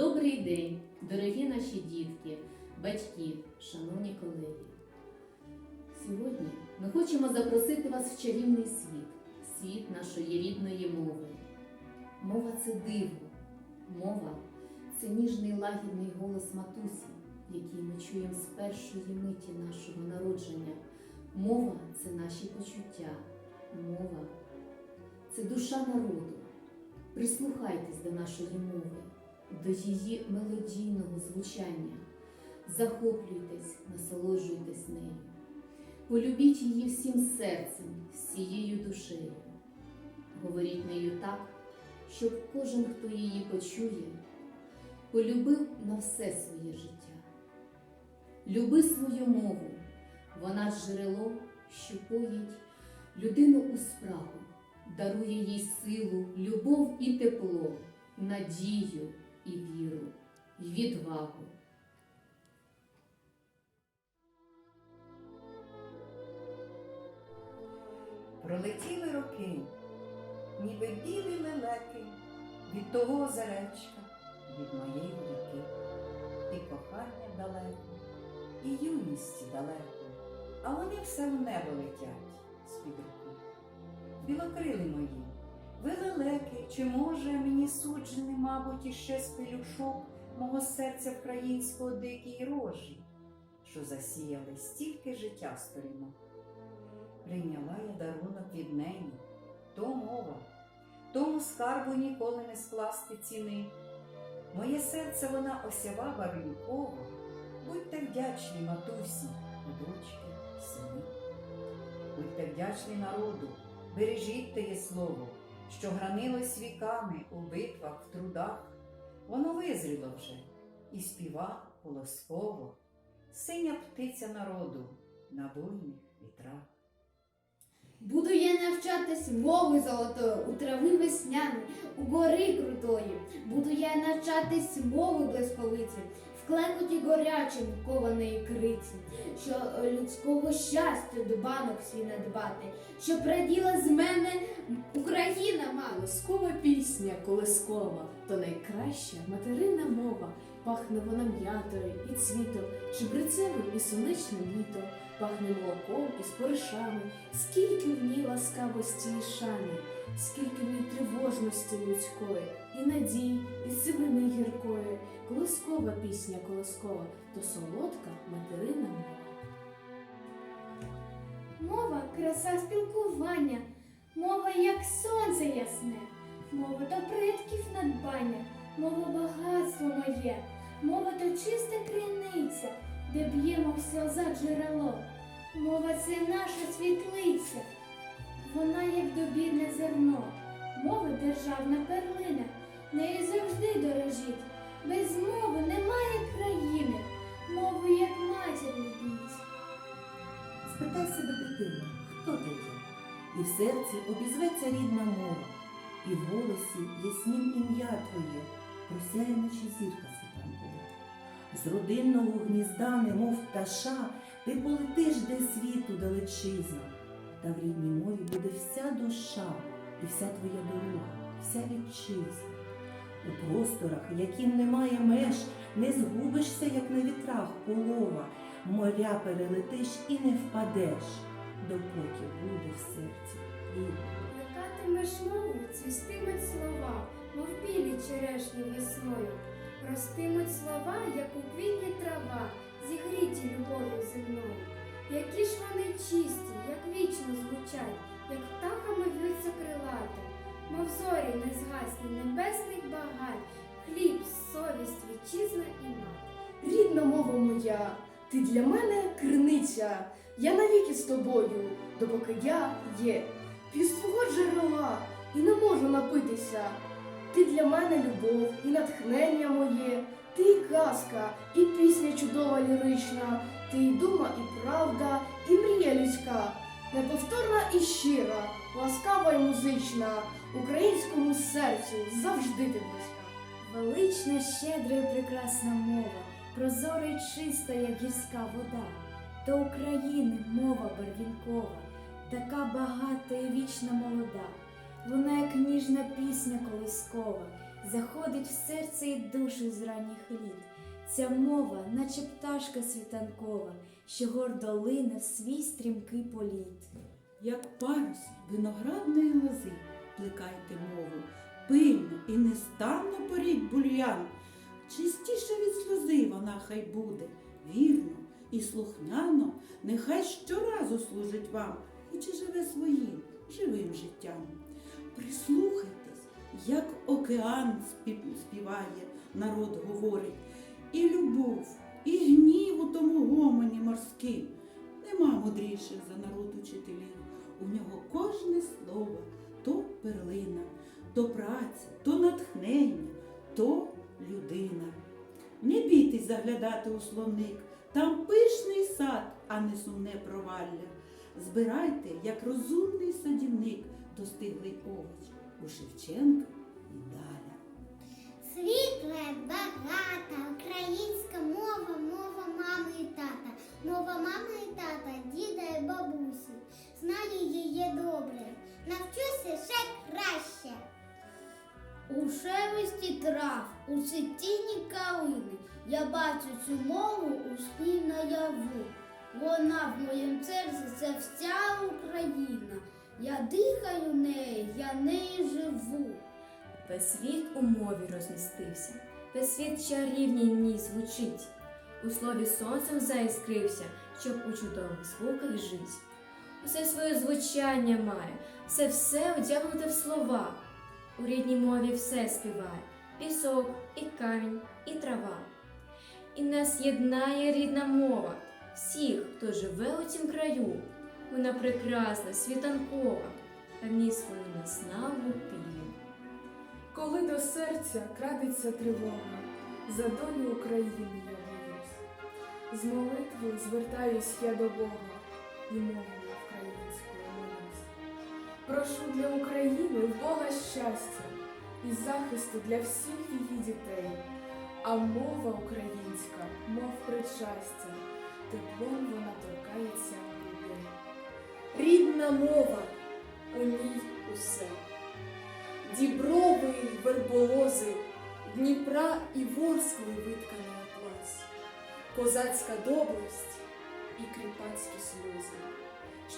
Добрий день, дорогі наші дітки, батьки, шановні колеги. Сьогодні ми хочемо запросити вас в чарівний світ, світ нашої рідної мови. Мова це диво, мова це ніжний лагідний голос матусі, який ми чуємо з першої миті нашого народження. Мова це наші почуття, мова це душа народу. Прислухайтесь до нашої мови, до її мелодійного звучання. Захоплюйтесь, насолоджуйтесь нею. Полюбіть її всім серцем, всією душею. Говоріть нею так, щоб кожен, хто її почує, полюбив на все своє життя. Люби свою мову, вона джерело, що поїть людину у спрагу дарує їй силу, любов і тепло, надію і віру, і відвагу. Пролетіли роки, ніби білі лелеки від того озеречка, від моєї руки, і кохання далеко, і юності далеко, а вони все в небо летять з-під руки. Білокрили мої, ви лелеки, чи може мені суджений, мабуть, іще з пелюшок мого серця українського дикій рожі, що засіяли стільки життя сторінок. Прийняла я дарунок від неї, то мова, тому скарбу ніколи не скласти ціни. Моє серце вона осява барвінково, будьте вдячні матусі, дочки, сини. Будьте вдячні народу, бережіть теє слово, що гранилось віками у битвах, в трудах. Воно визріло вже і співа колосково, синя птиця народу на буйних вітрах. Буду я навчатись мови золотої, у трави весняної, у гори крутої. Буду я навчатись мови блисковиці, клекоті горячим кованої криці, що людського щастя дбанок свій надбати, щоб раділа з мене Україна мала. Колискова пісня, колискова, то найкраща материна мова. Пахне вона м'ятою і цвітом, чебрецевим і сонячним літом, пахне молоком і споришами, скільки в ній ласкавості і шани, скільки в ній тривожності людської, і надій, і сивини гіркої. Колискова пісня, колискова, то солодка материна мова. Мова краса спілкування, мова як сонце ясне, мова то предків надбання, мова багатство моє, мова то чиста криниця, де б'ємо в сльоза джерело. Мова це наша світлиця, вона як добірне зерно, мова державна перлина, нею завжди дорожіть. Без мови немає країни, мову як матір любіть. Спитай себе дитину, хто ти є? І в серці обізветься рідна мова, і в голосі яснім ім'я твоє, просяє зірка світанкова. З родинного гнізда, немов пташа, ти полетиш де світу далечизна, та в рідній мові буде вся душа і вся твоя дорога, вся вітчизна. У просторах, яким немає меж, не згубишся, як на вітрах полова, моря перелетиш і не впадеш, допоки буде в серці рідна. Плекатимеш мову, цвістимуть слова, мов білі черешні весною. Ростимуть слова, як у квітні трава, зігріті любов'ю земною. Які ж вони чисті, як вічно звучать, як птахами в'ються крилати, мов зорі незгасні небесних багать, хліб, совість, вітчизна і мати. Рідна мова моя, ти для мене криниця, я навіки з тобою, допоки я є. П'ю з твого джерела і не можу напитися. Ти для мене любов і натхнення моє, ти і казка, і пісня чудова лірична, ти і дума, і правда, неповторна і щира, ласкава і музична, українському серцю завжди ти близька. Велична, щедра і прекрасна мова, прозора й чиста, як гірська вода, до України мова барвінкова, така багата і вічно молода, вона як ніжна пісня колискова, заходить в серце і душу з ранніх літ. Ця мова, наче пташка світанкова, що гордо лине в свій стрімкий політ. Як парус виноградної лози, плекайте мову, пильно і нестанно поріть бульян. Чистіше від сльози вона хай буде, вірно і слухняно, нехай щоразу служить вам, і живе своїм живим життям. Прислухайтесь, як океан спів- співає, народ говорить, і любов, і гнів у тому гомоні морським. Нема мудріших за народ учителів. У нього кожне слово то перлина, то праця, то натхнення, то людина. Не бійтесь заглядати у словник, там пишний сад, а не сумне провалля. Збирайте, як розумний садівник, достиглий овоч у Шевченка і Даля. Світла, багата, українська мова, мова мами і тата, мова мами і тата, діда і бабусі. Знаю її добре, навчуся ще краще. У шелесті трав, у цвітінні калини я бачу цю мову у спів наяву. Вона в моєму серці це вся Україна. Я дихаю нею, я нею живу. Весь світ у мові розмістився, весь світ чарівній ній звучить. У слові сонцем заіскрився, щоб у чудових звуках жить. Усе своє звучання має, все все одягнуте в слова. У рідній мові все співає пісок, і камінь, і трава. І нас єднає рідна мова, всіх, хто живе у цім краю. Вона прекрасна, світанкова, а в ній свою наснагу піє. Коли до серця крадеться тривога, за долю України я боюсь. З молитвою звертаюсь я до Бога і мовою українською молюсь. Прошу для України Бога щастя і захисту для всіх її дітей. А мова українська, мов причастя, теплом вона торкається людей. Рідна мова, у ній усе. Діброви й верболози, Дніпра і Ворскли витканий атлас, козацька доблесть і кріпацькі сльози,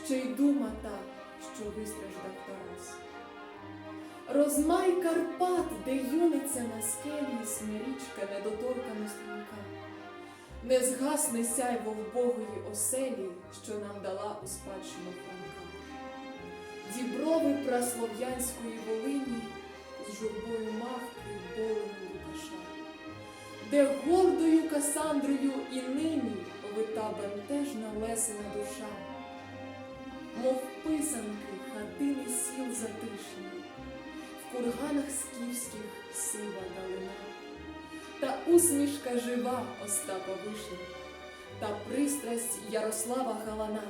ще й дума та, що вистраждав Тарас. Розмай Карпат, де юниться на скелі смирічка недоторкана струнка. Не згасне сяйво вбогої оселі, що нам дала у спадщину Франка. Діброви праслов'янської Волині з журбою мавки болем Лукаша, де гордою Касандрою і нині вита бентежна лесена душа, мов писанки хатини сіл затишні, в курганах скіфських сива далина, та усмішка жива Остапа Вишні, та пристрасть Ярослава Галана.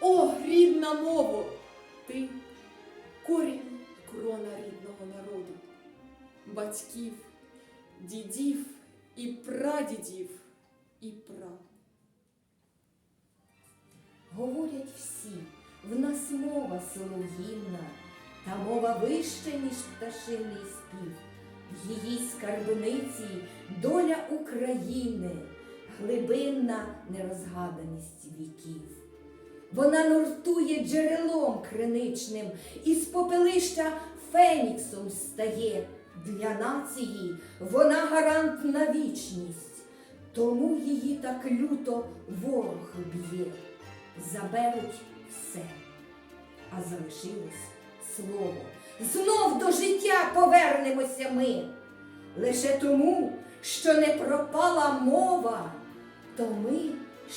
О, рідна мово! Ти корінь крона рідного народу, батьків, дідів і прадідів і пра. Говорять всі, в нас мова солов'їнна, та мова вища, ніж пташиний спів. В її скарбниці доля України, глибинна нерозгаданість віків. Вона нуртує джерелом криничним, і з попелища феніксом стає. Для нації вона гарант на вічність, тому її так люто ворог б'є заберуть все, а залишилось слово. Знов до життя повернемося ми. Лише тому, що не пропала мова, то ми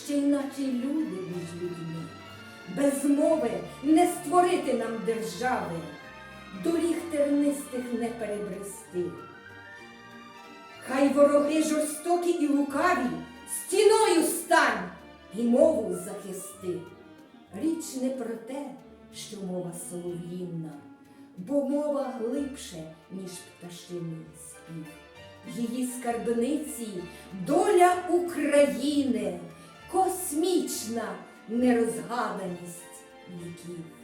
ще й наче люди між людьми. Без мови не створити нам держави, доріг тернистих не перебрести. Хай вороги жорстокі і лукаві стіною стань і мову захисти. Річ не про те, що мова солов'їнна, бо мова глибше, ніж пташиний спів. Її скарбниці доля України, космічна нерозгаданість віків.